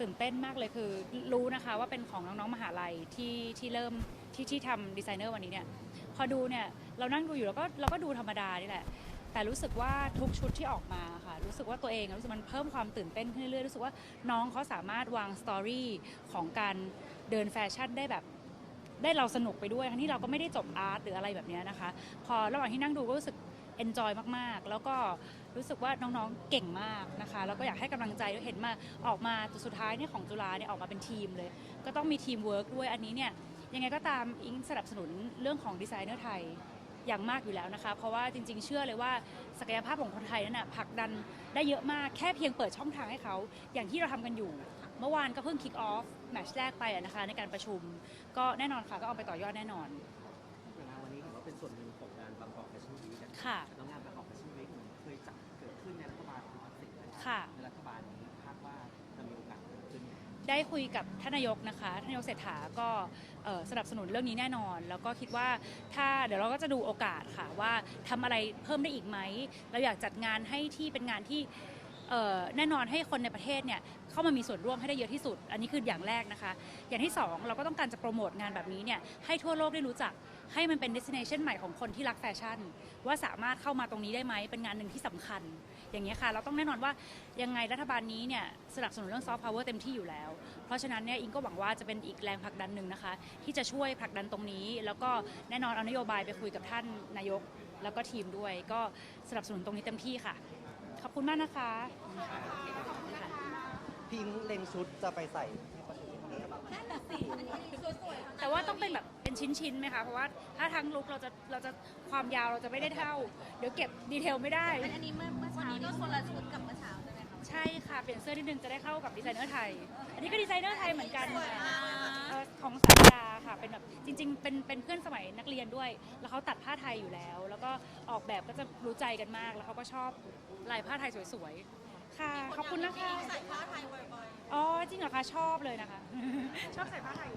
ตื่นเต้นมากเลยคือรู้นะคะว่าเป็นของน้องๆมหาลัยที่ที่เริ่มที่ที่ทำดีไซเนอร์วันนี้เนี่ยพอดูเนี่ยเรานั่งดูอยู่แล้วก็เราก็ดูธรรมดานี่แหละ แต่รู้สึกว่าทุกชุดที่ออกมาค่ะรู้สึกว่าตัวเองรู้สึกมันเพิ่มความตื่นเต้นขึ้นเรื่อยๆรู้สึกว่าน้องเขาสามารถวางสตอรี่ของการเดินแฟชั่นได้แบบได้เราสนุกไปด้วยทั้งที่เราก็ไม่ได้จบอาร์ตหรืออะไรแบบนี้นะคะ พอระหว่างที่นั่งดูก็รู้สึก เอนจอยมากๆ แล้วก็รู้สึกว่าน้องๆเก่งมากนะคะ แล้วก็อยากให้กำลังใจด้วยเห็นมาออกมาตัวสุดท้ายเนี่ยของจุฬาเนี่ยออกมาเป็นทีมเลย ก็ต้องมีทีมเวิร์กด้วยอันนี้เนี่ยยังไงก็ตามอิงสนับสนุนเรื่องของดีไซเนอร์ไทยอย่างมากอยู่แล้วนะคะ เพราะว่าจริงๆ เชื่อเลยว่าศักยภาพของคนไทยนั่นน่ะผลักดันได้เยอะมากแค่เพียงเปิดช่องทางให้เขา อย่างที่เราทำกันอยู่ เมื่อวานก็เพิ่งคิกออฟแมชแรกไปนะคะ ในการประชุมก็แน่นอนค่ะ ก็เอาไปต่อยอดแน่นอน วันนี้ถือว่าเป็นส่วนหนึ่ง คค่ะ แล้วงานบางกอกแฟชั่นวีคเคยจัดเกิดขึ้นในรัฐบาลคุณทักษิณนะครับค่ะ ในรัฐบาลนี้คาดว่าจะมีโอกาสเกิดขึ้นไหมได้คุยกับท่านนายกนะคะท่านนายกเศรษฐาก็เอ่อสนับสนุนเรื่องนี้แน่นอน แล้วก็คิดว่าถ้าเดี๋ยวเราก็จะดูโอกาสค่ะว่าทำอะไรเพิ่มได้อีกไหม เราอยากจัดงานให้ที่เป็นงานที่เอ่อแน่นอนให้คนในประเทศเนี่ย เข้ามามีส่วนร่วมให้ได้เยอะที่สุด อันนี้คืออย่างแรกนะคะ อย่างที่สองเราก็ต้องการจะโปรโมทงานแบบนี้เนี่ยให้ทั่วโลกได้รู้จักให้มันเป็น destination ใหม่ของคนที่รักแฟชั่น ว่าสามารถเข้ามาตรงนี้ได้ไหมเป็นงานหนึ่งที่สำคัญ อย่างนี้ค่ะเราต้องแน่นอนว่ายังไงรัฐบาลนี้เนี่ยสนับสนุนเรื่องซอฟต์พาวเวอร์เต็มที่อยู่แล้ว เพราะฉะนั้นเนี่ยอิงก็หวังว่าจะเป็นอีกแรงผลักดันหนึ่งนะคะ ที่จะช่วยผลักดันตรงนี้ แล้วก็แน่นอนเอานโยบายไปคุยกับท่านนายกแล้วก็ทีมด้วย ก็สนับสนุนตรงนี้เต็มที่ค่ะ ขอบคุณมากนะคะ พิงค์เล็งชุดจะไปใส่ที่ประชุมที่ทำเนียบอะแต่ว่าต้องเป็นแบบเป็นชิ้นๆไหมคะเพราะว่าถ้าทั้งลุกเราจะเราจะความยาวเราจะไม่ได้เท่า เดี๋ยวเก็บดีเทลไม่ได้ อันนี้เมื่อเมื่อเช้าก็คนละชุดกับเมื่อเช้าใช่ไหมคะใช่ค่ะ เปลี่ยนเสื้อนิดนึงจะได้เข้ากับดีไซเนอร์ไทย อันนี้ก็ดีไซเนอร์ไทยเหมือนกันค่ะเอ่อของสายดาค่ะเป็นแบบจริง ๆ เป็นเป็นเพื่อนสมัยนักเรียนด้วย แล้วเขาตัดผ้าไทยอยู่แล้ว แล้วก็ออกแบบก็จะรู้ใจกันมากแล้วเขาก็ชอบลายผ้าไทยสวยๆ ค่ะ ขอบคุณนะคะ ใส่ผ้าไทยบ่อยอ๋อ จริงเหรอคะ ชอบเลยนะคะ ชอบใส่ผ้าไทย